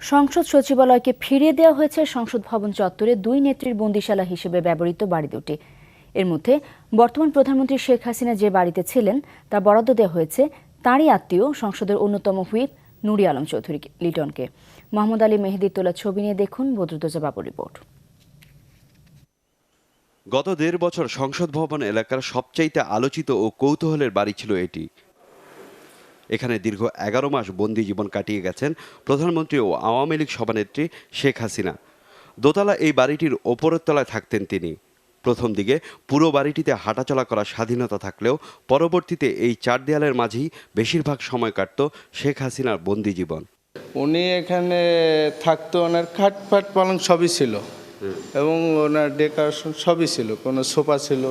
সংসদ সচিবালয়কে ফিরিয়ে দেওয়া হয়েছে সংসদ ভবন চত্বরে দুই নেত্রীর বন্দিশালা হিসেবে ব্যবহৃত বাড়ি দুটি। এর মধ্যে বর্তমান প্রধানমন্ত্রী শেখ হাসিনা যে বাড়িতে ছিলেন, তা বরাদ্দ দেওয়া হয়েছে তাঁরই আত্মীয় সংসদের অন্যতম হুইপ নুরি আলম চৌধুরী লিটনকে। মোহাম্মদ আলী মেহেদির তোলা ছবি নিয়ে দেখুন বদরুদ্দোজা বাবুর রিপোর্ট। গত দেড় বছর সংসদ ভবন এলাকার সবচাইতে আলোচিত ও কৌতূহলের বাড়ি ছিল এটি। এখানে দীর্ঘ এগারো মাস বন্দি জীবন কাটিয়ে গেছেন প্রধানমন্ত্রী ও আওয়ামী লীগ সভানেত্রী শেখ হাসিনা। দোতলা এই বাড়িটির ওপরের তলায় থাকতেন তিনি। প্রথম দিকে পুরো বাড়িটিতে হাঁটাচলা করার স্বাধীনতা থাকলেও পরবর্তীতে এই চার দেয়ালের মাঝেই বেশিরভাগ সময় কাটত শেখ হাসিনার বন্দি জীবন। উনি এখানে থাকতো ওনার খাট ফাট পালং সবই ছিল। এবং ওনার ডেকোরেশন সবই ছিল কোনো সোফা ছিল।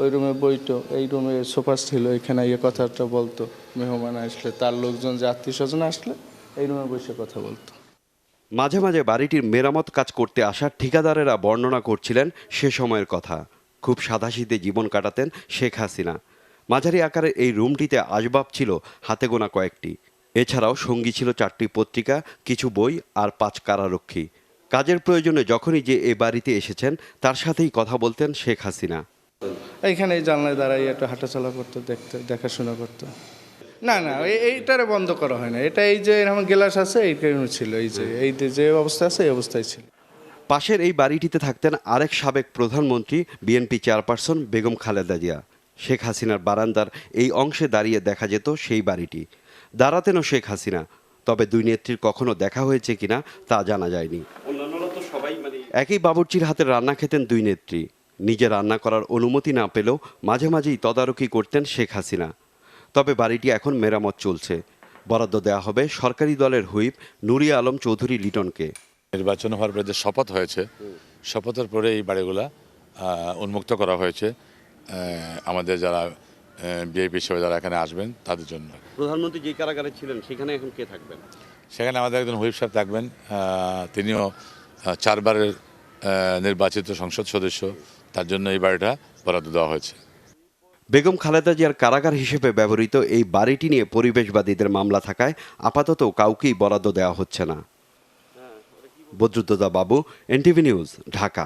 ওই রুমে বইতো এই রুমে সোফা ছিল, এখানে ইয়ে কথাটা বলতো, মেহমান আসলে, তার লোকজন যে আত্মীয় স্বজন আসলে, এই রুমে বসে কথা বলতো। মাঝে মাঝে বাড়িটির মেরামত কাজ করতে আসা ঠিকাদারেরা বর্ণনা করছিলেন সে সময়ের কথা। খুব সাদাসিধে জীবন কাটাতেন শেখ হাসিনা। মাঝারি আকারের এই রুমটিতে আসবাব ছিল হাতে গোনা কয়েকটি। এছাড়াও সঙ্গী ছিল চারটি পত্রিকা, কিছু বই আর পাঁচ কারারক্ষী। কাজের প্রয়োজনে যখনই যে এ বাড়িতে এসেছেন, তার সাথেই কথা বলতেন শেখ হাসিনা। এইখানে এই জানলায় দাঁড়াই একটু হাঁটাচলা করতো দেখতে দেখাশোনা করতো। না না এই- এইটারে বন্ধ করা হয় না। এটা এই যে এরকম গ্লাস আছে এই কারণে ছিল। এই যে এই যে- যে অবস্থা আছে এই অবস্থায় ছিল। পাশের এই বাড়িটিতে থাকতেন আরেক সাবেক প্রধানমন্ত্রী বিএনপি চেয়ারপারসন বেগম খালেদা জিয়া। শেখ হাসিনার বারান্দার এই অংশে দাঁড়িয়ে দেখা যেত সেই বাড়িটি। দাঁড়াতেনও শেখ হাসিনা। তবে দুই নেত্রীর কখনো দেখা হয়েছে কিনা তা জানা যায়নি। একই বাবুর্চির হাতে রান্না খেতেন দুই নেত্রী। নিজে রান্না করার অনুমতি না পেলেও মাঝে মাঝেই তদারকি করতেন শেখ হাসিনা। তবে বাড়িটি এখন মেরামত চলছে। বরাদ্দ দেওয়া হবে সরকারি দলের হুইপ নুরি আলম চৌধুরী লিটনকে। নির্বাচন হওয়ার পরে যে শপথ হয়েছে শপথের পরে এই বাড়িগুলা উন্মুক্ত করা হয়েছে। আমাদের যারা বিএপি হিসেবে যারা এখানে আসবেন তাদের জন্য। প্রধানমন্ত্রী যে কারাগারে ছিলেন সেখানে এখন কে থাকবেন? সেখানে আমাদের একজন হুইপ সাহেব থাকবেন। তিনিও চারবারের নির্বাচিত সংসদ সদস্য, তার জন্য এই বাড়িটা বরাদ্দ দেওয়া হয়েছে। বেগম খালেদা জিয়ার কারাগার হিসেবে ব্যবহৃত এই বাড়িটি নিয়ে পরিবেশবাদীদের মামলা থাকায় আপাতত কাউকেই বরাদ্দ দেওয়া হচ্ছে না। বদ্রুদ্দা বাবু, এনটিভি নিউজ, ঢাকা।